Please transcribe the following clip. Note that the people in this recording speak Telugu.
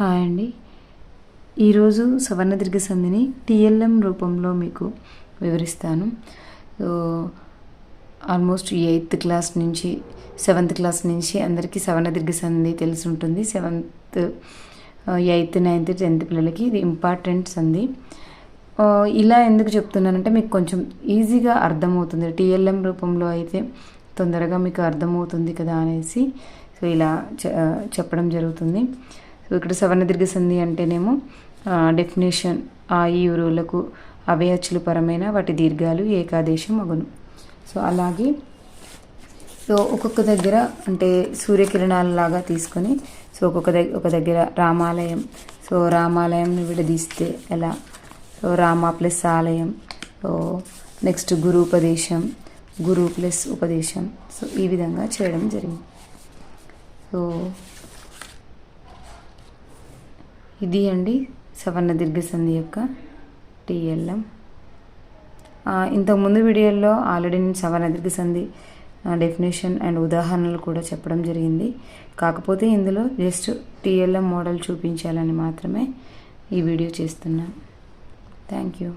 హాయ్ అండి. ఈరోజు సవర్ణ దీర్ఘ సంధిని టిఎల్ఎం రూపంలో మీకు వివరిస్తాను. సో ఆల్మోస్ట్ ఎయిత్ క్లాస్ నుంచి సెవెంత్ క్లాస్ నుంచి అందరికీ సవర్ణ దీర్ఘ సంధి తెలిసి ఉంటుంది. సెవెంత్ ఎయిత్ నైన్త్ టెన్త్ పిల్లలకి ఇది ఇంపార్టెంట్ సంధి. ఇలా ఎందుకు చెప్తున్నానంటే మీకు కొంచెం ఈజీగా అర్థమవుతుంది. టీఎల్ఎం రూపంలో అయితే తొందరగా మీకు అర్థమవుతుంది కదా అనేసి సో ఇలా చెప్పడం జరుగుతుంది. ఇక్కడ సవర్ణ దీర్ఘ సంధి అంటేనేమో డెఫినేషన్ ఆ ఈ ఊరులకు అవే పరమైన వాటి దీర్ఘాలు ఏకాదేశం అగును. సో అలాగే సో ఒక్కొక్క దగ్గర అంటే సూర్యకిరణాలు లాగా తీసుకొని సో ఒక్కొక్క దగ్గర ఒక దగ్గర రామాలయం సో రామాలయంని విడదీస్తే ఎలా? సో రామ ప్లస్ ఆలయం సో నెక్స్ట్ గురు ఉపదేశం గురు ప్లస్ ఉపదేశం. సో ఈ విధంగా చేయడం జరిగింది. సో ఇది అండి సవర్ణ దీర్ఘసంధి యొక్క టిఎల్ఎం. ఇంతకుముందు వీడియోలో ఆల్రెడీ నేను సవర్ణ దీర్ఘసంధి డెఫినేషన్ అండ్ ఉదాహరణలు కూడా చెప్పడం జరిగింది. కాకపోతే ఇందులో జస్ట్ టిఎల్ఎం మోడల్ చూపించాలని మాత్రమే ఈ వీడియో చేస్తున్నాను. Thank you.